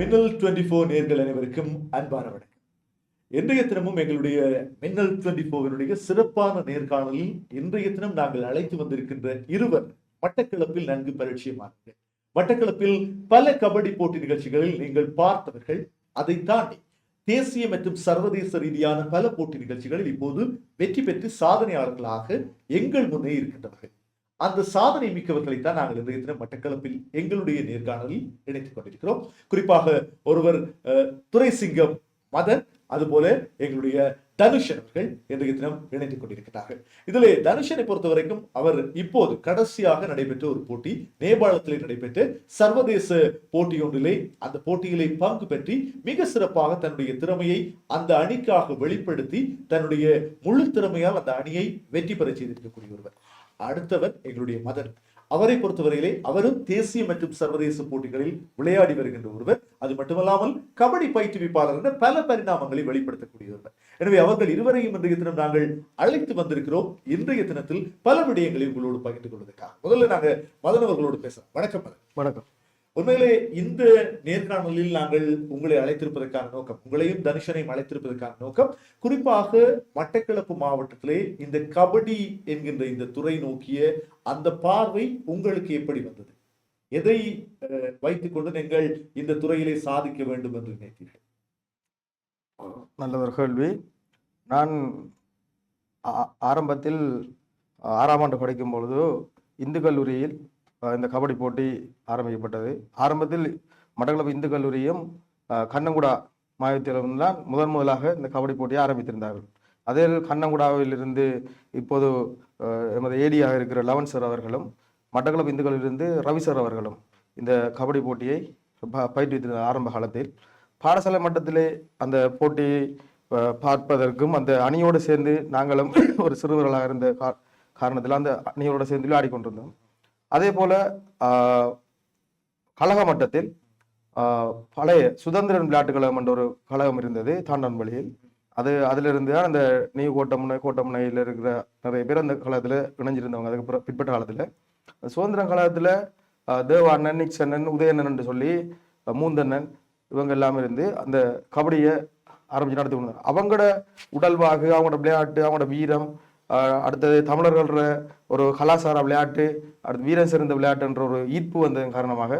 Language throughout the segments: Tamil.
மின்னல் டுவெண்ட்டி ஃபோர் நேர்கள் அனைவருக்கும் அன்பான வணக்கம். இன்றைய தினமும் எங்களுடைய மின்னல் டுவெண்ட்டி ஃபோரினுடைய சிறப்பான நேர்காணலில் இன்றைய தினம் நாங்கள் அழைத்து வந்திருக்கின்ற இருவர் மட்டக்களப்பில் நன்கு பரிச்சயமானவர்கள். மட்டக்களப்பில் பல கபடி போட்டி நிகழ்ச்சிகளில் நீங்கள் பார்த்தவர்கள். அதை தாண்டி தேசிய மற்றும் சர்வதேச ரீதியான பல போட்டி நிகழ்ச்சிகளில் இப்போது வெற்றி பெற்று சாதனையாளர்களாக எங்கள் முன்னே இருக்கின்றவர்கள். அந்த சாதனை மிக்கவர்களைத்தான் நாங்கள் இன்றைய தினம் மட்டக்களப்பில் எங்களுடைய நேர்காணலில் இணைத்துக் கொண்டிருக்கிறோம். குறிப்பாக ஒருவர் துரைசிங்கம் மதன் அதுபோல எங்களுடைய தனுஷன் அவர்கள் இன்றைய தினம் இணைத்துக் கொண்டிருக்கிறார்கள். இதிலே தனுஷனை பொறுத்த வரைக்கும் அவர் இப்போது கடைசியாக நடைபெற்ற ஒரு போட்டி நேபாளத்திலே நடைபெற்ற சர்வதேச போட்டி ஒன்றிலே அந்த போட்டியிலே பங்கு பெற்றி மிக சிறப்பாக தன்னுடைய திறமையை அந்த அணிக்காக வெளிப்படுத்தி தன்னுடைய முழு திறமையால் அந்த அணியை வெற்றி பெற செய்திருக்கக்கூடிய ஒருவர். அடுத்தவர் எங்களுடைய மதன். அவரை பொறுத்தவரையிலே அவரும் தேசிய மற்றும் சர்வதேச போட்டிகளில் விளையாடி வருகின்ற ஒருவர். அது மட்டுமல்லாமல் கபடி பயிற்றுவிப்பாளர் என்ற பல பரிணாமங்களை வெளிப்படுத்தக்கூடிய ஒருவர் எனவே அவர்கள் இருவரையும் இன்றைய தினம் நாங்கள் அழைத்து வந்திருக்கிறோம். இன்றைய தினத்தில் பல விடயங்களை உங்களோடு பகிர்ந்து கொள்வதற்காக. முதல்ல நாங்கள் மதன் அவர்களோடு பேசலாம். வணக்கம் மதன். வணக்கம். உண்மையிலே இந்த நேர்காணலில் நாங்கள் உங்களை அழைத்திருப்பதற்கான நோக்கம் உங்களையும் தனுஷனையும் அழைத்திருப்பதற்கான நோக்கம் குறிப்பாக மட்டக்களப்பு மாவட்டத்திலே இந்த கபடி என்கின்ற இந்த துறை நோக்கிய அந்த பார்வை உங்களுக்கு எப்படி வந்தது? எதை அஹ், வைத்துக்கொண்டு நீங்கள் இந்த துறையிலே சாதிக்க வேண்டும் என்று நினைத்தீர்கள்? நல்ல ஒரு கேள்வி. நான் ஆ- ஆரம்பத்தில் ஆறாம் ஆண்டு படிக்கும் பொழுது இந்து கல்லூரியில் இந்த கபடி போட்டி ஆரம்பிக்கப்பட்டது. ஆரம்பத்தில் மட்டக்களப்பு இந்து கல்லூரியும் கண்ணங்குடா மாவட்டத்திலும் தான் முதன் முதலாக இந்த கபடி போட்டியை ஆரம்பித்திருந்தார்கள். அதில் கண்ணங்குடாவில் இருந்து இப்போது எமது ஏடியாக இருக்கிற லவன் சார் அவர்களும் மட்டக்களப்பு இந்து கல்லூரியிலிருந்து ரவி சார் அவர்களும் இந்த கபடி போட்டியை பயிற்றுவித்திருந்த ஆரம்ப காலத்தில். பாடசாலை மட்டத்திலே அந்த போட்டியை பார்ப்பதற்கும் அந்த அணியோடு சேர்ந்து நாங்களும் ஒரு சிறுவர்களாக இருந்த கா காரணத்தில் அந்த அணியோடு சேர்ந்து விளையாடி கொண்டிருந்தோம். அதே போல கழக மட்டத்தில் பழைய சுதந்திரன் விளையாட்டு கழகம் என்ற ஒரு கழகம் இருந்தது தாண்டான்வழியில். அது அதிலிருந்து தான் அந்த நீ கோட்டமுனை கோட்டமுனையில் இருக்கிற நிறைய பேர் அந்த காலத்தில் இணைஞ்சிருந்தவங்க. அதுக்கு பிற- பிற்பட்ட காலத்தில். சுதந்திர காலத்தில் தேவாண்ணன் நிக்சண்ணன் உதயண்ணன் சொல்லி மூந்தண்ணன் இவங்க எல்லாமே இருந்து அந்த கபடியை ஆரம்பிச்சு நடத்தி கொண்டு அவங்களோட உடல்வாகு அவங்களோட விளையாட்டு அவங்களோட வீரம் அடுத்தது தமிழர்கள ஒரு கலாச்சார விளையாட்டு அடுத்து வீரம் சிறந்த விளையாட்டுன்ற ஒரு ஈர்ப்பு வந்ததன் காரணமாக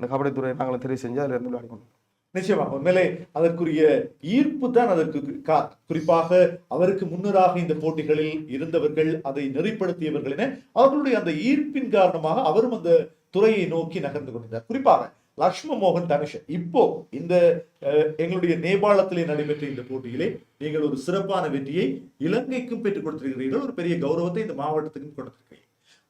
இந்த கபடி துறையை நாங்கள் தெரிவு செஞ்சு அதில் இருந்து விளையாடி நிச்சயமாக உண்மையிலே அதற்குரிய ஈர்ப்பு தான் அதற்கு கா- குறிப்பாக அவருக்கு முன்னராக இந்த போட்டிகளில் இருந்தவர்கள் அதை நெறிப்படுத்தியவர்கள் என அவர்களுடைய அந்த ஈர்ப்பின் காரணமாக அவரும் அந்த துறையை நோக்கி நகர்ந்து கொண்டிருந்தார். குறிப்பாக லக்ஷ்ம மோகன் தனுஷன் இப்போ இந்த அஹ், எங்களுடைய நேபாளத்திலே நடைபெற்ற இந்த போட்டியிலே நீங்கள் ஒரு சிறப்பான வெற்றியை இலங்கைக்கும் பெற்றுக் கொடுத்திருக்கிறீர்கள். ஒரு பெரிய கௌரவத்தை இந்த மாவட்டத்துக்கும் கொடுத்திருக்கிறீர்கள்.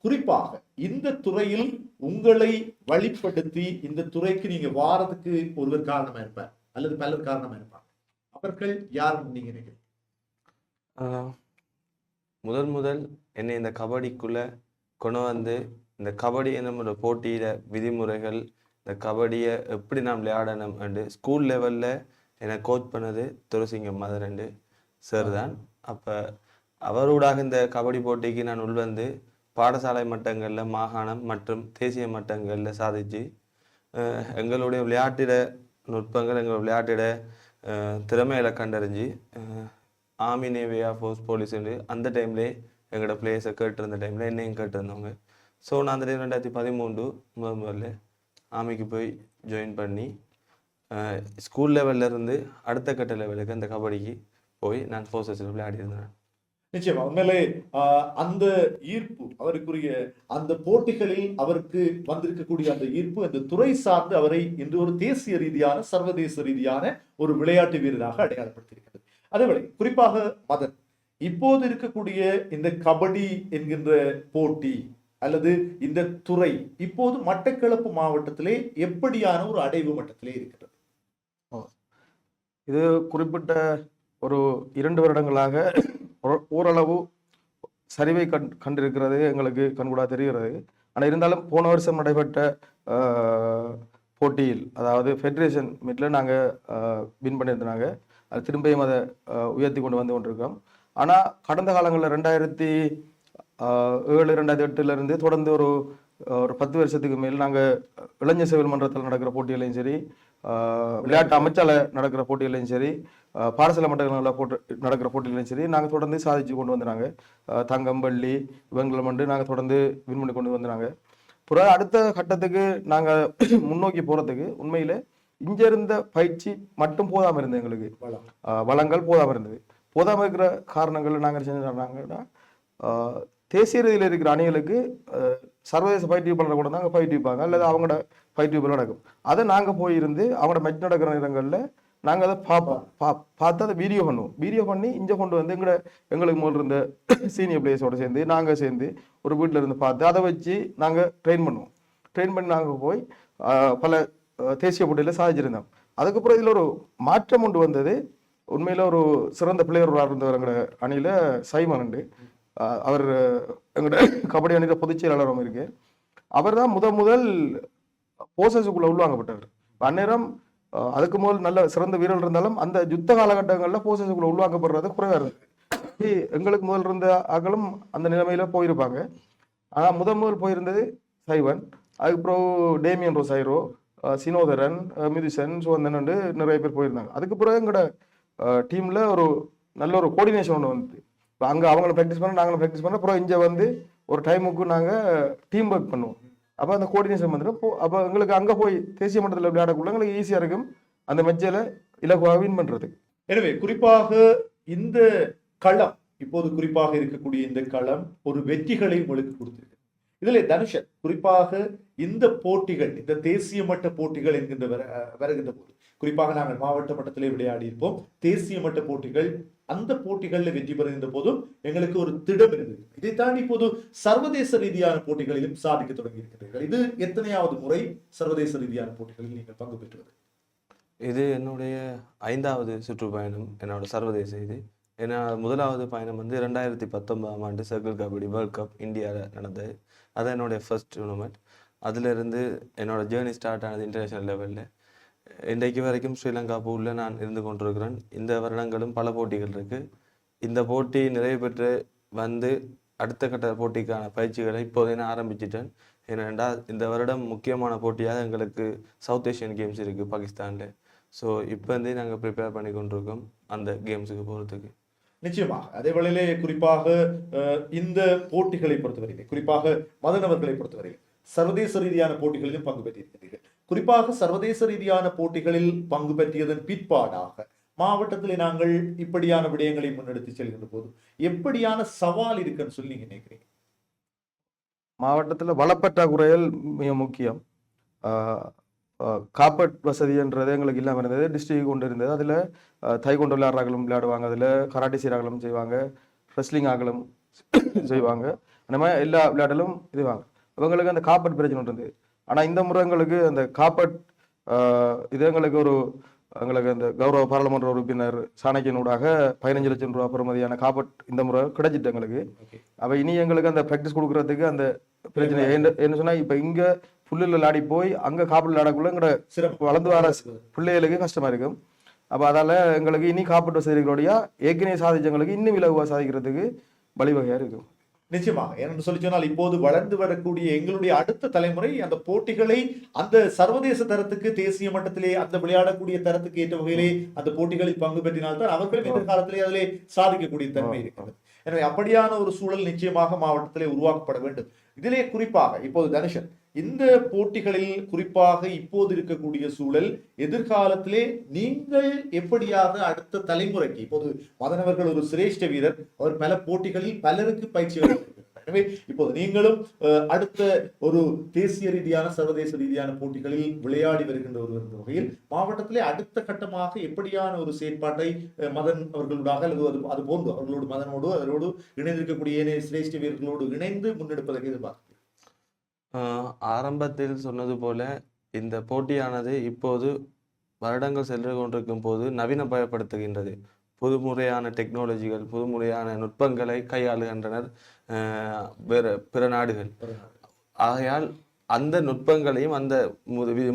குறிப்பாக இந்த துறையில் உங்களை வழிப்படுத்தி இந்த துறைக்கு நீங்க வாரத்துக்கு ஒருவர் காரணமா இருப்பார். அல்லது பலர் காரணமா இருப்பாங்க அவர்கள் யாருன்னு நீங்க நினைக்கிறீங்க? ஆஹ் முதல் முதல் என்னை இந்த கபடிக்குள்ள கொண்டு வந்து இந்த கபடி என்னும் போட்டியில விதிமுறைகள் இந்த கபடியை எப்படி நான் விளையாடணும் என்று ஸ்கூல் லெவலில் என்னை கோச் பண்ணது துரசிங்கம் மதரண்டு சார் தான் அப்போ அவரூடாக இந்த கபடி போட்டிக்கு நான் உள்வந்து பாடசாலை மட்டங்களில் மாகாணம் மற்றும் தேசிய மட்டங்களில் சாதிச்சு எங்களுடைய விளையாட்டிட நுட்பங்கள் எங்கள் விளையாட்டிட திறமையில கண்டறிஞ்சு ஆர்மி நேவி ஃபோர்ஸ் போலீஸ் அந்த டைம்லேயே எங்களோட பிளேயர்ஸை கேட்டிருந்த டைமில் என்னையும் கேட்டிருந்தவங்க. ஸோ நான் அந்த டைம் ரெண்டாயிரத்தி பதிமூன்று முதல் முதல்ல ஆர்மிக்கு போய் ஜாயின் பண்ணி ஸ்கூல் லெவல்ல இருந்து அடுத்த கட்ட லெவலுக்கு அந்த கபடிக்கு போய் நான் ஃபோர்ஸஸில் விளையாடி இருந்தேன். நிச்சயமா. உண்மையிலே ஆஹ், அந்த ஈர்ப்பு அவருக்குரிய அந்த போட்டிகளில் அவருக்கு வந்திருக்கக்கூடிய அந்த ஈர்ப்பு அந்த துறை சார்ந்து அவரை இன்று ஒரு தேசிய ரீதியான சர்வதேச ரீதியான ஒரு விளையாட்டு வீரராக அடையாளப்படுத்தியிருக்கிறது. அதேவேளை குறிப்பாக மதன். இப்போது இருக்கக்கூடிய இந்த கபடி என்கின்ற போட்டி அல்லது இந்த துறை இப்போது மட்டக்களப்பு மாவட்டத்திலே எப்படியான ஒரு அடைவு மட்டத்திலே இருக்கிறது? இது குறிப்பிட்ட ஒரு இரண்டு வருடங்களாக ஓரளவு சரிவை கண் கண்டிருக்கிறது எங்களுக்கு கண்கூடா தெரிகிறது. ஆனால் இருந்தாலும் போன வருஷம் நடைபெற்ற போட்டியில் அதாவது ஃபெடரேஷன் மீட்டில் நாங்கள் வின் பண்ணியிருந்தாங்க. அது திரும்பியும் அதை உயர்த்தி கொண்டு வந்து கொண்டிருக்கோம். ஆனால் கடந்த காலங்களில் ரெண்டாயிரத்தி ஏழு ரெண்டாயிரத்தி எட்டுல இருந்து தொடர்ந்து ஒரு ஒரு பத்து வருஷத்துக்கு மேல் நாங்கள் இளைஞர் சிவில் மன்றத்தில் நடக்கிற போட்டிகளையும் சரி விளையாட்டு அமைச்சால நடக்கிற போட்டிகளையும் சரி பாடசாலை மட்டங்களில் போட்டு நடக்கிற போட்டிகளையும் சரி நாங்கள் தொடர்ந்து சாதிச்சு கொண்டு வந்தாங்க தங்கம் வெள்ளி வெண்கலம் வந்து நாங்கள் தொடர்ந்து வின் பண்ணி கொண்டு வந்தாங்க அப்புறம் அடுத்த கட்டத்துக்கு நாங்கள் முன்னோக்கி போகிறதுக்கு உண்மையில இங்க இருந்த பயிற்சி மட்டும் போதாமல் இருந்தது எங்களுக்கு. வளங்கள் போதாமல் இருந்தது. போதாமல் இருக்கிற காரணங்கள் நாங்கள் செஞ்சாங்கன்னா தேசிய ரீதியில் இருக்கிற அணிகளுக்கு சர்வதேச பயிற்றுவிப்பாளர் கூட நாங்கள் பயிற்றுவிப்பாங்க அல்லது அவங்களோட பயிற்றுவிப்பு நடக்கும். அதை நாங்கள் போயிருந்து அவங்களோட மெச் நடக்கிற நேரங்களில் நாங்கள் அதை பார்ப்போம் பா பார்த்து அதை வீடியோ பண்ணுவோம். வீடியோ பண்ணி இங்கே கொண்டு வந்து எங்களோட எங்களுக்கு முதல் இருந்த சீனியர் பிளேயர்ஸோடு சேர்ந்து நாங்கள் சேர்ந்து ஒரு வீட்டில் இருந்து பார்த்து அதை வச்சு நாங்கள் ட்ரெயின் பண்ணுவோம். ட்ரெயின் பண்ணி நாங்கள் போய் பல தேசிய போட்டியில் சாதிச்சிருந்தோம். அதுக்கப்புறம் இதில் ஒரு மாற்றம் கொண்டு வந்தது. உண்மையில் ஒரு சிறந்த பிளேயர் இருந்தவர் எங்களோட அணியில் சைமன் உண்டு. அவர் எங்களோட கபடி அணியில் பொதுச் செயலாளரும் இருக்கு அவர் தான் முத முதல் போசஸுக்குள்ள உள்வாங்கப்பட்டவர். அந்நேரம் அதுக்கு முதல் நல்ல சிறந்த வீரர் இருந்தாலும் அந்த யுத்த காலகட்டங்களில் போசஸுக்குள்ள உள்வாங்கப்படுறது குறைவாக இருந்தது எங்களுக்கு முதல் இருந்த ஆக்களும் அந்த நிலைமையில போயிருப்பாங்க. ஆனால் முத முதல் போயிருந்தது சைவன். அதுக்கப்புறம் டேமியன் ரோசைரோ சினோதரன் ஆஹ் மிதுசன் சுவந்தன் நிறைய பேர் போயிருந்தாங்க. அதுக்கப்புறம் எங்களோட டீம்ல ஒரு நல்ல ஒரு கோஆர்டினேஷன் ஒன்று வந்து இப்போ அங்கே அவங்கள ப்ராக்டிஸ் பண்ண நாங்களும் ப்ராக்டிஸ் பண்ண அப்புறம் இங்கே வந்து ஒரு டைமுக்கு நாங்கள் டீம் ஒர்க் பண்ணுவோம். அப்போ அந்த கோஆர்டினேஷன் வந்துடும் அப்போ எங்களுக்கு அங்கே போய் தேசிய மட்டத்தில் விளையாடக்குள்ள எங்களுக்கு ஈஸியாக இருக்கும். அந்த மெச்சையில் இலகுவாக வின் பண்ணுறதுக்கு எனவே குறிப்பாக இந்த களம் இப்போது குறிப்பாக இருக்கக்கூடிய இந்த களம் ஒரு வெற்றிகளை உங்களுக்கு கொடுத்திருக்கு இதில் தனுஷன் குறிப்பாக இந்த போட்டிகள் இந்த தேசிய மட்ட போட்டிகள் என்கின்ற வருகின்ற போது குறிப்பாக நாங்கள் மாவட்ட மட்டத்திலே விளையாடி இருப்போம். தேசிய மட்ட போட்டிகள் அந்த போட்டிகளில் வெற்றி பெறுகின்ற போதும் எங்களுக்கு ஒரு திடம் இருந்தது இதை தாண்டி இப்போது சர்வதேச ரீதியான போட்டிகளிலும் சாதிக்க தொடங்கி இருக்கிறீர்கள் இது எத்தனையாவது முறை சர்வதேச ரீதியான போட்டிகளில் நீங்கள் பங்கு பெற்றுவது இது என்னுடைய ஐந்தாவது சுற்றுப்பயணம் என்னோட சர்வதேச இது. ஏன்னா முதலாவது பயணம் வந்து ரெண்டாயிரத்தி பத்தொன்பதாம் ஆண்டு சர்க்கிள் கபடி வேர்ல்ட் கப் இந்தியாவில் நடந்தது. அது என்னுடைய ஃபர்ஸ்ட் டூர்னமெண்ட் அதிலிருந்து என்னோட ஜேர்னி ஸ்டார்ட் ஆனது இன்டர்நேஷனல் லெவலில் இன்றைக்கு வரைக்கும் ஸ்ரீலங்கா பூவில் நான் இருந்து கொண்டிருக்கிறேன். இந்த வருடங்களும் பல போட்டிகள் இருக்குது இந்த போட்டி நிறைவு பெற்று வந்து அடுத்த கட்ட போட்டிக்கான பயிற்சிகளை இப்போதே நான் ஆரம்பிச்சிட்டேன். ஏனென்றால் இந்த வருடம் முக்கியமான போட்டியாக எங்களுக்கு சவுத் ஏஷியன் கேம்ஸ் இருக்குது பாகிஸ்தானில். ஸோ இப்போ இருந்தே நாங்கள் ப்ரிப்பேர் பண்ணி கொண்டிருக்கோம் அந்த கேம்ஸுக்கு போகிறதுக்கு நிச்சயமாக அதே வேளையிலே குறிப்பாக இந்த போட்டிகளை பொறுத்தவரையிலே குறிப்பாக மதனவர்களை பொறுத்தவரையில் சர்வதேச ரீதியான போட்டிகளிலும் பங்கு பெற்றிருக்கிறீர்கள். குறிப்பாக சர்வதேச ரீதியான போட்டிகளில் பங்கு பெற்றியதன் பிற்பாடாக மாவட்டத்திலே நாங்கள் இப்படியான விடயங்களை முன்னெடுத்து செல்கின்ற போது எப்படியான சவால் இருக்குன்னு சொல்லி நீங்க நினைக்கிறீங்க? மாவட்டத்தில் வளப்பற்றாக்குறைகள் மிக முக்கியம். காப்பட் வசதின்றது எங்களுக்கு இல்லாமல் இருந்தது டிஸ்ட்ரிக்ட் கொண்டு இருந்தது. அதில் தைகொண்டு விளையாடுறாங்களும் விளையாடுவாங்க அதில் கராட்டி சீராகலும் செய்வாங்க ரெஸ்லிங் ஆகலும் செய்வாங்க. அந்த மாதிரி எல்லா விளையாடலும் இதுவாங்க இவங்களுக்கு அந்த காப்பட் பிரச்சனை இருந்தது. ஆனால் இந்த முறை எங்களுக்கு அந்த காப்பட் இது எங்களுக்கு ஒரு எங்களுக்கு அந்த கௌரவ பாராளுமன்ற உறுப்பினர் சாணக்கியனூடாக பதினஞ்சு லட்சம் ரூபா பெறுமதியான காப்பட் இந்த முறை கிடைச்சிட்டு எங்களுக்கு. அப்ப இனி எங்களுக்கு அந்த ப்ராக்டிஸ் கொடுக்கறதுக்கு அந்த பிரச்சனை என்ன? என்ன சொன்னா இப்ப இங்க புல்லுல விளையாடி போய் அங்க காப்பீடு விளையாடக்குள்ள எங்கட சிறப்பு. வளர்ந்து வர பிள்ளைகளுக்கு கஷ்டமா இருக்கும். அப்ப அதால எங்களுக்கு இனி காப்பீட்டு வசதிகளோடைய ஏற்கனவே சாதிச்சவங்களுக்கு இன்னும் இலகுவா சாதிக்கிறதுக்கு வழிவகையா இருக்கும். நிச்சயமாக. ஏனென்று சொல்லி சொன்னால் இப்போது வளர்ந்து வரக்கூடிய எங்களுடைய அடுத்த தலைமுறை அந்த போட்டிகளை அந்த சர்வதேச தரத்துக்கு தேசிய மட்டத்திலே அந்த விளையாடக்கூடிய தரத்துக்கு ஏற்ற வகையிலே அந்த போட்டிகளில் பங்கு பெற்றினால்தான் அவர்களும் எதிர்காலத்திலே அதிலே சாதிக்கக்கூடிய தன்மை இருக்கிறது. எனவே அப்படியான ஒரு சூழல் நிச்சயமாக மாவட்டத்திலே உருவாக்கப்பட வேண்டும். இதிலே குறிப்பாக இப்போது தனுஷன் இந்த போட்டிகளில் குறிப்பாக இப்போது இருக்கக்கூடிய சூழல் எதிர்காலத்திலே நீங்கள் எப்படியாக அடுத்த தலைமுறைக்கு இப்போது மதனவர்கள் ஒரு சிரேஷ்ட வீரர் அவர் பல போட்டிகளில் பலருக்கு பயிற்சி எனவே இப்போது நீங்களும் அடுத்த ஒரு தேசிய ரீதியான சர்வதேச ரீதியான போட்டிகளில் விளையாடி வருகின்ற ஒரு வகையில் மாவட்டத்திலே அடுத்த கட்டமாக எப்படியான ஒரு செயற்பாட்டை மதன் அவர்களோடாக அல்லது அது அது போன்று அவர்களோடு மதனோடு அவரோடு இணைந்திருக்கக்கூடிய சிரேஷ்ட வீரர்களோடு இணைந்து முன்னெடுப்பதற்கு எதிர்பார்க்கிறேன் ஆரம்பத்தில் சொன்னது போல இந்த போட்டியானது இப்போது வருடங்கள் சென்று கொண்டிருக்கும் போது நவீனமயப்படுத்துகின்றது. புதுமுறையான டெக்னாலஜிகள் புதுமுறையான நுட்பங்களை கையாளுகின்றனர் வேற பிற நாடுகள். ஆகையால் அந்த நுட்பங்களையும் அந்த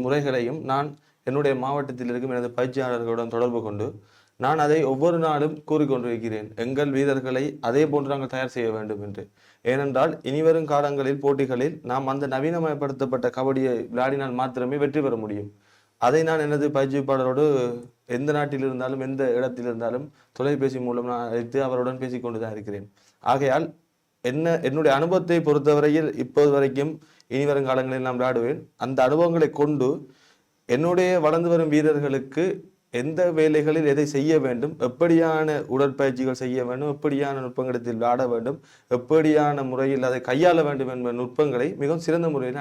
முறைகளையும் நான் என்னுடைய மாவட்டத்தில் இருக்கும் எனது பயிற்சியாளர்களுடன் தொடர்பு கொண்டு நான் அதை ஒவ்வொரு நாளும் கூறிக்கொண்டிருக்கிறேன். எங்கள் வீரர்களை அதே போன்று நாங்கள் தயார் செய்ய வேண்டும் என்று. ஏனென்றால் இனிவரும் காலங்களில் போட்டிகளில் நாம் அந்த நவீனமயப்படுத்தப்பட்ட கபடியை விளையாடினால் மாத்திரமே வெற்றி பெற முடியும். அதை நான் எனது பயிற்சிப்பாளரோடு எந்த நாட்டில் இருந்தாலும் எந்த இடத்தில் இருந்தாலும் தொலைபேசி மூலம் நான் அழைத்து அவருடன் பேசிக்கொண்டு தான் இருக்கிறேன். ஆகையால் என்ன என்னுடைய அனுபவத்தை பொறுத்தவரையில் இப்போது வரைக்கும் இனி வரும் காலங்களில் நான் விளையாடுவேன். அந்த அனுபவங்களை கொண்டு என்னுடைய வளர்ந்து வரும் வீரர்களுக்கு எந்த வேலைகளில் எதை செய்ய வேண்டும் எப்படியான உடற்பயிற்சிகள் செய்ய வேண்டும் எப்படியான நுட்பங்களில் விளையாட வேண்டும் எப்படியான முறையில் அதை கையாள வேண்டும் என்ப நுட்பங்களை மிகவும் சிறந்த முறையில்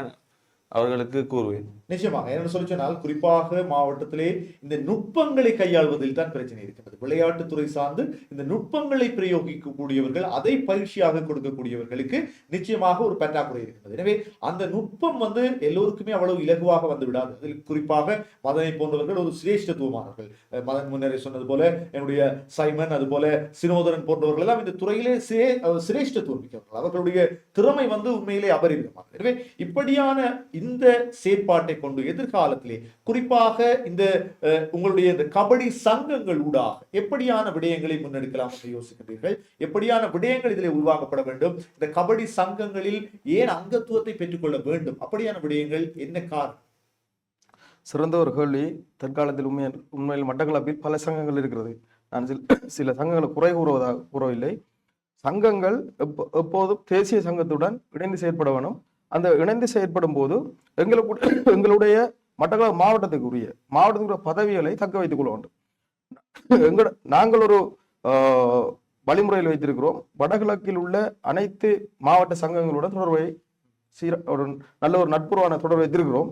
அவர்களுக்கு கூறுவேன். நிச்சயமாக என்ன சொல்லி சொன்னால் குறிப்பாக மாவட்டத்திலே இந்த நுட்பங்களை கையாள்வதில் தான் பிரச்சனை இருக்கிறது விளையாட்டுத்துறை சார்ந்து இந்த நுட்பங்களை பிரயோகிக்கக்கூடியவர்கள் அதை பயிற்சியாக கொடுக்கக்கூடியவர்களுக்கு நிச்சயமாக ஒரு பற்றாக்குறை இருக்கிறது எனவே அந்த நுட்பம் வந்து எல்லோருக்குமே அவ்வளவு இலகுவாக வந்து விடாது. அதில் குறிப்பாக மதனை போன்றவர்கள் ஒரு சிரேஷ்டத்துவமானவர்கள். மதன் முன்னரே சொன்னது போல என்னுடைய சைமன் அது போல சினோதரன் போன்றவர்கள் எல்லாம் இந்த துறையிலே சிரே சிரேஷ்டத்துவம் மிக்கவர்கள். அவர்களுடைய திறமை வந்து உண்மையிலே அபரிதமானது எனவே இப்படியான இந்த செயற்பாட்டை கொண்டு எதிர்காலத்திலே குறிப்பாக இந்த அஹ், உங்களுடைய இந்த கபடி சங்கங்கள் ஊடாக எப்படியான விடயங்களை முன்னெடுக்கலாம் என்று யோசிக்கின்றீர்கள்? எப்படியான விடயங்கள் இதில் உருவாக்கப்பட வேண்டும்? இந்த கபடி சங்கங்களில் ஏன் அங்கத்துவத்தை பெற்றுக்கொள்ள வேண்டும்? அப்படியான விடயங்கள் என்ன காரணம்? சிறந்த ஒரு கேள்வி. தற்காலத்தில் உண்மை உண்மையில் மட்டக்களப்பில் பல சங்கங்கள் இருக்கிறது. நான் சில சில சங்கங்களை குறை கூறுவதாக கூறவில்லை. சங்கங்கள் எப்போ எப்போதும் தேசிய சங்கத்துடன் இணைந்து செயற்பட வேணும். அந்த இணைந்து செயற்படும் போது எங்களுக்கு எங்களுடைய மட்டக்களப்பு மாவட்டத்துக்குரிய மாவட்டத்துக்குரிய பதவிகளை தக்க வைத்துக் கொள்ள வேண்டும். எங்களோட நாங்கள் ஒரு வழிமுறையில் வைத்திருக்கிறோம். வடகிழக்கில் உள்ள அனைத்து மாவட்ட சங்கங்களுடன் தொடர்பை சீர ஒரு நல்ல ஒரு நட்புறவான தொடர்பு வைத்திருக்கிறோம்.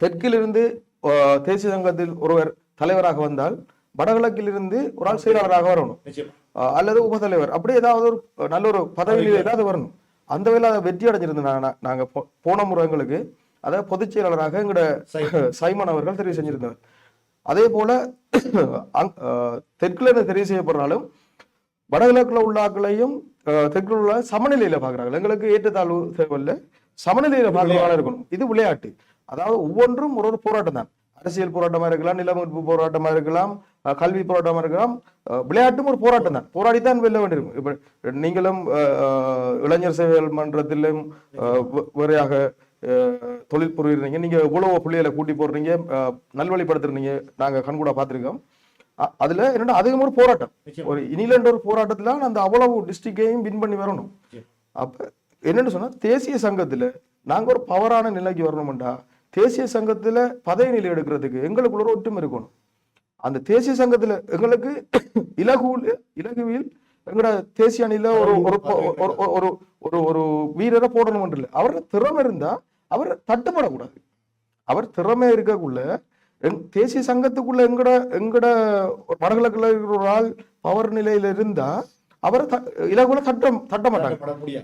தெற்கிலிருந்து தேசிய சங்கத்தில் ஒருவர் தலைவராக வந்தால் வடகிழக்கிலிருந்து ஒரு ஆள் செயலாளராக வரணும். அல்லது உபதலைவர் அப்படி ஏதாவது ஒரு நல்ல ஒரு பதவியில் ஏதாவது வரணும். அந்த வேலை அதை வெற்றி அடைஞ்சிருந்தாங்க நா- நாங்க போ- போன முறை எங்களுக்கு அதாவது பொதுச் செயலாளராக எங்களோட சைமன். அவர்கள் தெரிவு செஞ்சிருந்தவர் அதே போல தெற்குல தெரிவு செய்யப்படுறாலும் வடகிழக்குல உள்ள ஆட்களையும் ஆஹ், தெற்குல உள்ள சமநிலையில பாக்குறாங்க எங்களுக்கு ஏற்றத்தாழ்வு தேவையில்ல. சமநிலையில பார்க்கறவங்களா இருக்கணும். இது விளையாட்டு. அதாவது ஒவ்வொன்றும் ஒரு ஒரு போராட்டம் தான். அரசியல் போராட்டமா இருக்கலாம் நிலமீட்பு போராட்டமா இருக்கலாம் கல்வி போராட்டமா இருக்கலாம். விளையாட்டும் ஒரு போராட்டம் தான். போராடித்தான் வெல்ல வேண்டியிருக்கும். இப்ப நீங்களும் இளைஞர் சேவைகள் மன்றத்திலும் வேறையாக தொழில் புரியுறீங்க. நீங்க இவ்வளவு பிள்ளைகளை கூட்டி போடுறீங்க. நல்வழிப்படுத்துறீங்க நாங்க கண்கூடா பார்த்திருக்கோம். அதுல என்னன்னா அதுவும் ஒரு போராட்டம். ஒரு இனிலண்ட் ஒரு போராட்டத்துல அந்த அவ்வளவு டிஸ்ட்ரிக்டையும் வின் பண்ணி வரணும். அப்ப என்னன்னு சொன்னா தேசிய சங்கத்துல நாங்க ஒரு பவரான நிலைக்கு வரணும்டா. தேசிய சங்கத்துல பதவி நிலை எடுக்கிறதுக்கு எங்களுக்குள்ள ஒரு ஒற்றுமை இருக்கணும். அந்த தேசிய சங்கத்துல எங்களுக்கு இலகுவில் இலகுவில் எங்களோட தேசிய அணியில ஒரு ஒரு ஒரு ஒரு- வீரரை போடணும் இல்லை. அவர் திறமை இருந்தா அவர் தட்டுப்படக்கூடாது. அவர் திறமை இருக்கக்குள்ள எங் தேசிய சங்கத்துக்குள்ள எங்கட எங்கட வடகிழக்குல இருக்கிற ஒரு ஆள் பவர் நிலையில இருந்தா அவரை இலகுல தட்ட தட்ட மாட்டாங்க.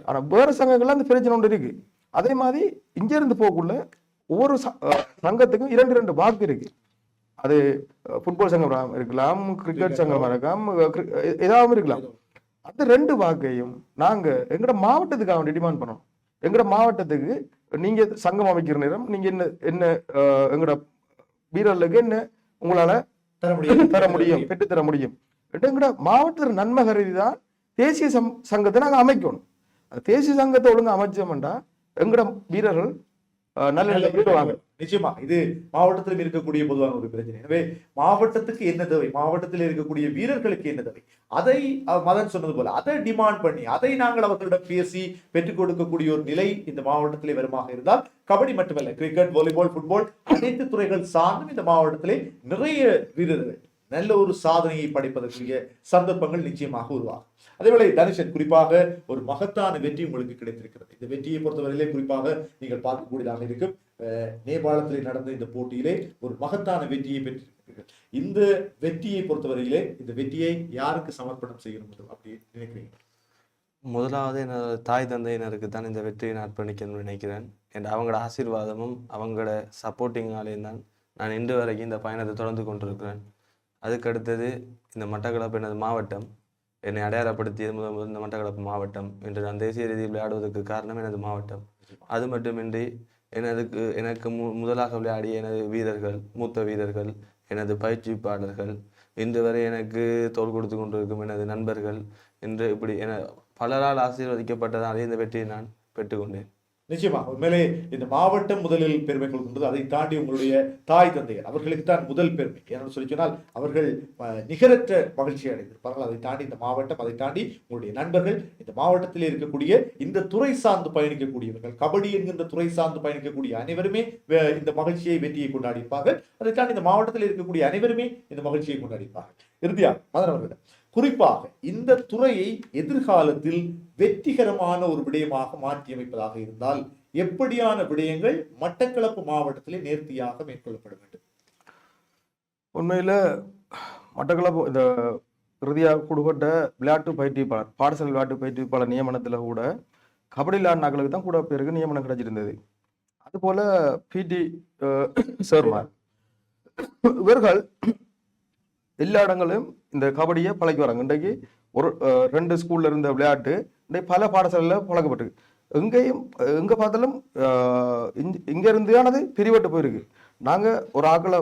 ஆனா வேற சங்கங்கள்ல அந்த பிரச்சனை ஒன்று இருக்கு. அதே மாதிரி இங்க இருந்து போகக்குள்ள ஒவ்வொரு சங்கத்துக்கும் இரண்டு இரண்டு வாக்கு இருக்கு. அது ஃபுட்பால் சங்கம் இருக்கலாம் கிரிக்கெட் சங்கமா இருக்கலாம் ஏதாவது இருக்கலாம். அந்த ரெண்டு வாக்கையும் நாங்க எங்கட மாவட்டத்துக்காக வேண்டி டிமாண்ட் பண்ணோம் எங்கட மாவட்டத்துக்கு நீங்க சங்கம் அமைக்கிற நேரம் நீங்க என்ன என்ன அஹ், எங்கட வீரர்களுக்கு என்ன உங்களால தர முடியும். தர முடியும் பெற்று தர முடியும் எங்கட மாவட்டத்தில் நன்மை கருதி தான் தேசிய சம் சங்கத்தை நாங்க அமைக்கணும். அந்த தேசிய சங்கத்தை ஒழுங்கா அமைச்சோம்டா எங்கட வீரர்கள் நல்ல வருவாங்க நிச்சயமா இது மாவட்டத்திலும் இருக்கக்கூடிய பொதுவான ஒரு பிரச்சனை. எனவே மாவட்டத்துக்கு என்ன தேவை? மாவட்டத்தில் இருக்கக்கூடிய வீரர்களுக்கு என்ன தேவை? அதை மதன் சொன்னது போல அதை டிமாண்ட் பண்ணி அதை நாங்கள் அவர்களிடம் பேசி பெற்றுக் கொடுக்கக்கூடிய ஒரு நிலை இந்த மாவட்டத்திலே வருமாக இருந்தால் கபடி மட்டுமல்ல கிரிக்கெட் வாலிபால் ஃபுட்பால் அனைத்து துறைகள் சார்ந்தும் இந்த மாவட்டத்திலே நிறைய வீரர்கள் நல்ல ஒரு சாதனையை படைப்பதற்குரிய சந்தர்ப்பங்கள் நிச்சயமாக உருவாகும். அதேவேளை தனுஷன் குறிப்பாக ஒரு மகத்தான வெற்றி உங்களுக்கு கிடைத்திருக்கிறது. இந்த வெற்றியை பொறுத்தவரையிலே குறிப்பாக நீங்கள் பார்க்கக்கூடியதாக இருக்கும். நேபாளத்தில் நேபாளத்திலே நடந்த இந்த போட்டியிலே ஒரு மகத்தான வெற்றியை பெற்றிருக்கிறீர்கள். இந்த வெற்றியை பொறுத்தவரையிலே இந்த வெற்றியை யாருக்கு சமர்ப்பணம் செய்யணும் அப்படி நினைக்கிறீங்க? முதலாவது என்னோட தாய் தந்தையினருக்கு தான் இந்த வெற்றியை நான் அர்ப்பணிக்கணும்னு நினைக்கிறேன். என் அவங்களோட ஆசீர்வாதமும் அவங்களோட சப்போர்ட்டிங்காலேயும் தான் நான் இன்று வரைக்கும் இந்த பயணத்தை தொடர்ந்து கொண்டிருக்கிறேன். அதுக்கு அடுத்தது இந்த மட்டக்களப்பு எனது மாவட்டம். என்னை அடையாளப்படுத்தியது முதல் முதல் இந்த மட்டக்களப்பு மாவட்டம் என்று நான் தேசிய ரீதியில் விளையாடுவதற்கு காரணம் எனது மாவட்டம். அது மட்டுமின்றி எனதுக்கு எனக்கு மு முதலாக விளையாடிய எனது வீரர்கள் மூத்த வீரர்கள் எனது பயிற்சிப்பாளர்கள் இன்று வரை எனக்கு தோள் கொடுத்து கொண்டிருக்கும் எனது நண்பர்கள் என்று இப்படி என பலரால் ஆசீர்வதிக்கப்பட்டதாலே இந்த வெற்றியை நான் பெற்றுக்கொண்டேன் நிச்சயமாக உண்மையிலே இந்த மாவட்டம் முதலில் பெருமை கொள்கின்றது. அதை தாண்டி உங்களுடைய தாய் தந்தையர் அவர்களுக்கு தான் முதல் பெருமை. ஏன்னு சொல்லி சொன்னால் அவர்கள் நிகரற்ற மகிழ்ச்சி அடைந்திருப்பார்கள் அதை தாண்டி இந்த மாவட்டம் அதை தாண்டி உங்களுடைய நண்பர்கள் இந்த மாவட்டத்தில் இருக்கக்கூடிய இந்த துறை சார்ந்து பயணிக்கக்கூடியவர்கள் கபடி என்கின்ற துறை சார்ந்து பயணிக்கக்கூடிய அனைவருமே இந்த மகிழ்ச்சியை வெற்றியை கொண்டாடிப்பார்கள். அதை தாண்டி இந்த மாவட்டத்தில் இருக்கக்கூடிய அனைவருமே இந்த மகிழ்ச்சியை கொண்டாடிப்பார்கள். இறுதியா மதன் அவர்களிடம் குறிப்பாக இந்த துறையை எதிர்காலத்தில் வெற்றிகரமான ஒரு விடயமாக மாற்றியமைப்பதாக இருந்தால் எப்படியான விடயங்கள் மட்டக்களப்பு மாவட்டத்திலே நேர்த்தியாக மேற்கொள்ளப்பட வேண்டும். உண்மையில் மட்டக்களப்பு இந்த இறுதியாக கொடுக்கப்பட்ட விளையாட்டு பயிற்றுவிப்பாளர் பாடசாலை விளையாட்டு பயிற்றுவிப்பாளர் நியமனத்தில் கூட கபடி விளையாடினாக்களுக்கு தான் கூட பேருக்கு நியமனம் கிடைச்சிருந்தது. அதுபோல பிடி சேர்மார். இவர்கள் எல்லா இடங்களிலும் இந்த கபடியை பழக்கி வராங்க இன்றைக்கு ஒரு ரெண்டு ஸ்கூல்ல இருந்த விளையாட்டு இன்றைக்கு பல பாடசாலையில் பழக்கப்பட்டிருக்கு. எங்கேயும் எங்க பார்த்தாலும் இங்க- இருந்தானது பிரிவட்டு போயிருக்கு. நாங்க ஒரு ஆக்களை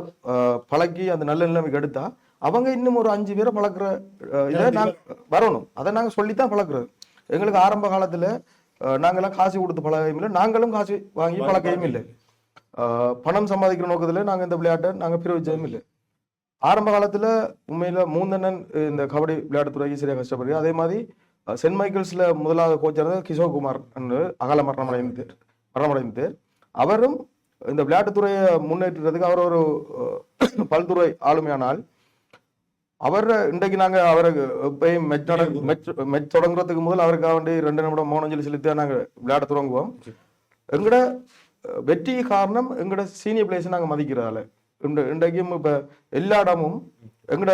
பழக்கி அந்த நல்ல நிலைமைக்கு எடுத்தா அவங்க இன்னும் ஒரு அஞ்சு பேரை பழக்கிற இதை நாங்க வரணும். அதை நாங்க சொல்லித்தான் பழக்கிறது எங்களுக்கு ஆரம்ப காலத்துல அஹ், நாங்கெல்லாம் காசு கொடுத்து பழகையும் இல்லை. நாங்களும் காசு வாங்கி பழக்கையும் இல்லை. பணம் சம்பாதிக்கிற நோக்கத்துல நாங்க இந்த விளையாட்டை நாங்க பிரிவிச்சதும் இல்லை. ஆரம்ப காலத்துல உண்மையில மூந்தண்ணன் இந்த கபடி விளையாட்டுத்துறைக்கு சரியாக கஷ்டப்படுது அதே மாதிரி சென்ட் மைக்கேல்ஸ்ல முதலாவது கோச் இருந்தது கிஷோர் குமார் என்று அகால மரணமடைந்து மரணமடைந்து அவரும் இந்த விளையாட்டுத்துறையை முன்னேற்றத்துக்கு அவர் ஒரு பல்துறை ஆளுமையானால் அவர் இன்றைக்கு நாங்கள் அவரை போய் மெச் மெச் மெச் தொடங்குறதுக்கு முதல் அவருக்காக வேண்டி ரெண்டு நிமிடம் மௌனஞ்சலி செலுத்தி நாங்கள் விளையாட தொடங்குவோம். எங்கட வெற்றி காரணம் எங்கட சீனியர் பிளேயர்ஸ் நாங்கள் மதிக்கிறதால. இன்றைக்கும் இப்போ எல்லா இடமும் எங்கட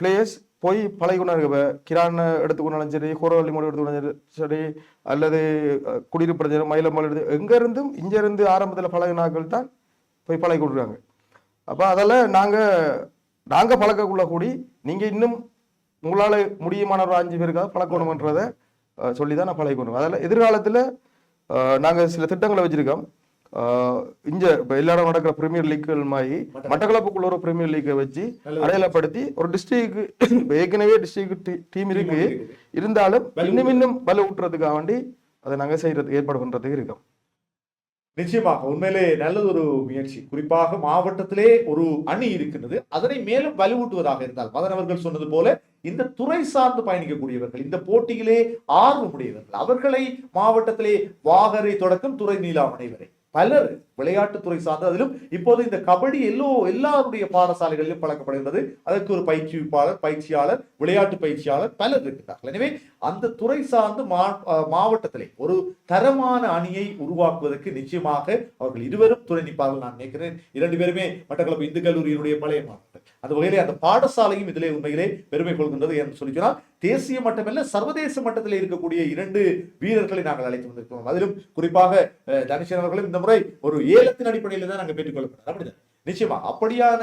பிளேயர்ஸ் போய் பழகிக்கொண்டு இப்போ கிரான எடுத்துக்கொண்டாலும் சரி கோரவள்ளி மொழி எடுத்துக்கொண்டாலும் சரி அல்லது குடியிருப்பு சரி மயிலம்பாள் எடுத்து எங்கேருந்தும் இருந்தும் ஆரம்பத்தில் இருந்து பழகினாக்கள் தான் போய் பழகி கொடுக்குறாங்க அப்போ அதில் நாங்கள் நாங்கள் பழக்கக்குள்ள கூடி நீங்கள் இன்னும் உங்களால் முடியுமான ஒரு அஞ்சு பேருக்காக பழக்கணுமன்றதை சொல்லி தான் நான் பழகிக்கணும் அதில் எதிர்காலத்தில் நாங்கள் சில திட்டங்களை வச்சுருக்கோம். இங்க இப்ப எல்லாரும் நடக்கிற பிரீமியர் லீக்கள் மாதிரி மட்டக்களப்புக்குள்ள ஒரு பிரீமியர் லீக்கை வச்சு. அடையாளப்படுத்தி ஒரு டிஸ்ட்ரிக்ட் ஏற்கனவே டிஸ்ட்ரிக்ட் டீம் இருக்கு. இருந்தாலும் இன்னும் இன்னும் வலு ஊட்டுறதுக்காக வேண்டி அதை நாங்க செய்யறது ஏற்பாடு பண்றதுக்கு இருக்கோம். நிச்சயமாக உண்மையிலே நல்லது ஒரு முயற்சி. குறிப்பாக மாவட்டத்திலே ஒரு அணி இருக்கின்றது. அதனை மேலும் வலுவூட்டுவதாக இருந்தால் மதன் அவர்கள் சொன்னது போல இந்த துறை சார்ந்து பயணிக்கக்கூடியவர்கள் இந்த போட்டியிலே ஆர்வமுடையவர்கள் அவர்களை மாவட்டத்திலே வாகரை தொடக்கம் துறை நீலாமணை வரை. பலர் விளையாட்டுத்துறை சார்ந்த அதிலும் இப்போது இந்த கபடி எல்லோ எல்லாருடைய பாடசாலைகளிலும் பழக்கப்படுகிறது அதற்கு ஒரு பயிற்சிப்பாளர் பயிற்சியாளர் விளையாட்டு பயிற்சியாளர் பலர் இருக்கிறார்கள் எனவே அந்த துறை சார்ந்து மா மாவட்டத்திலே ஒரு தரமான அணியை உருவாக்குவதற்கு நிச்சயமாக அவர்கள் இருவரும் துணை நிற்பார்கள் நான் நினைக்கிறேன். இரண்டு பேருமே மட்டக்களப்பு இந்து கல்லூரியினுடைய பழைய மாணவர். அந்த வகையிலே அந்த பாடசாலையும் இதிலே உண்மையிலே பெருமை கொள்கின்றது என்று சொல்லி சொன்னால் தேசிய மட்டமல்ல சர்வதேச மட்டத்தில் இருக்கக்கூடிய இரண்டு வீரர்களை நாங்கள் அழைத்து வந்திருக்கிறோம். அதிலும் குறிப்பாக தனிஷன் அவர்களும் இந்த முறை ஒரு ஏலத்தின் அடிப்படையில் தான் நாங்கள் பெற்றுக்கொள்ளப்பட்டோம் அப்படிதான் நிச்சயமா அப்படியான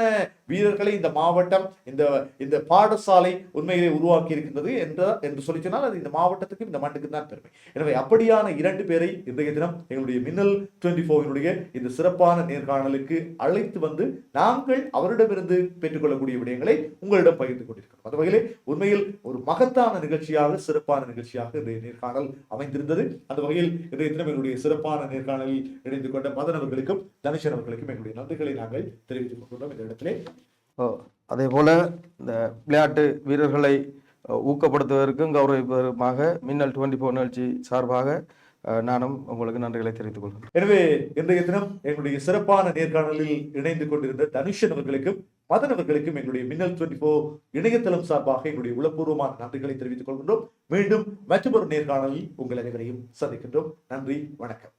வீரர்களை இந்த மாவட்டம் இந்த இந்த பாடசாலை உண்மையிலே உருவாக்கி இருக்கின்றது என்ற என்று சொல்லி சொன்னால் அது இந்த மாவட்டத்துக்கும் இந்த மண்ணுக்கும் தான் பெருமை. எனவே அப்படியான இரண்டு பேரை இன்றைய தினம் எங்களுடைய மின்னல் டுவெண்ட்டி ஃபோரினுடைய இந்த சிறப்பான நேர்காணலுக்கு அழைத்து வந்து நாங்கள் அவரிடமிருந்து பெற்றுக்கொள்ளக்கூடிய விடயங்களை உங்களிடம் பகிர்ந்து கொண்டிருக்கிறோம். அந்த வகையிலே உண்மையில் ஒரு மகத்தான நிகழ்ச்சியாக சிறப்பான நிகழ்ச்சியாக இந்த நேர்காணல் அமைந்திருந்தது. அந்த வகையில் இன்றைய தினம் எங்களுடைய சிறப்பான நேர்காணலில் இணைந்து கொண்ட மதன் அவர்களுக்கும் தனுஷன் அவர்களுக்கும் எங்களுடைய நன்றிகளை நாங்கள் தெரிவித்துக் கொள்கிறோம் இந்த இடத்திலே. அதே போல இந்த விளையாட்டு வீரர்களை ஊக்கப்படுத்துவதற்கும் கௌரவிப்பதற்குமாக மின்னல் டுவெண்ட்டி ஃபோர் நிகழ்ச்சி சார்பாக நானும் உங்களுக்கு நன்றிகளை தெரிவித்துக் கொள்கிறேன் எனவே இன்றைய தினம் எங்களுடைய சிறப்பான நேர்காணலில் இணைந்து கொண்டிருந்த தனுஷன் அவர்களுக்கும் மதன் அவர்களுக்கும் எங்களுடைய மின்னல் டுவெண்ட்டி ஃபோர் இணையதளம் சார்பாக எங்களுடைய உளப்பூர்வமான நன்றிகளை தெரிவித்துக் கொள்கின்றோம். மீண்டும் மற்றொரு நேர்காணலில் உங்கள் அனைவரையும் சந்திக்கின்றோம். நன்றி வணக்கம்.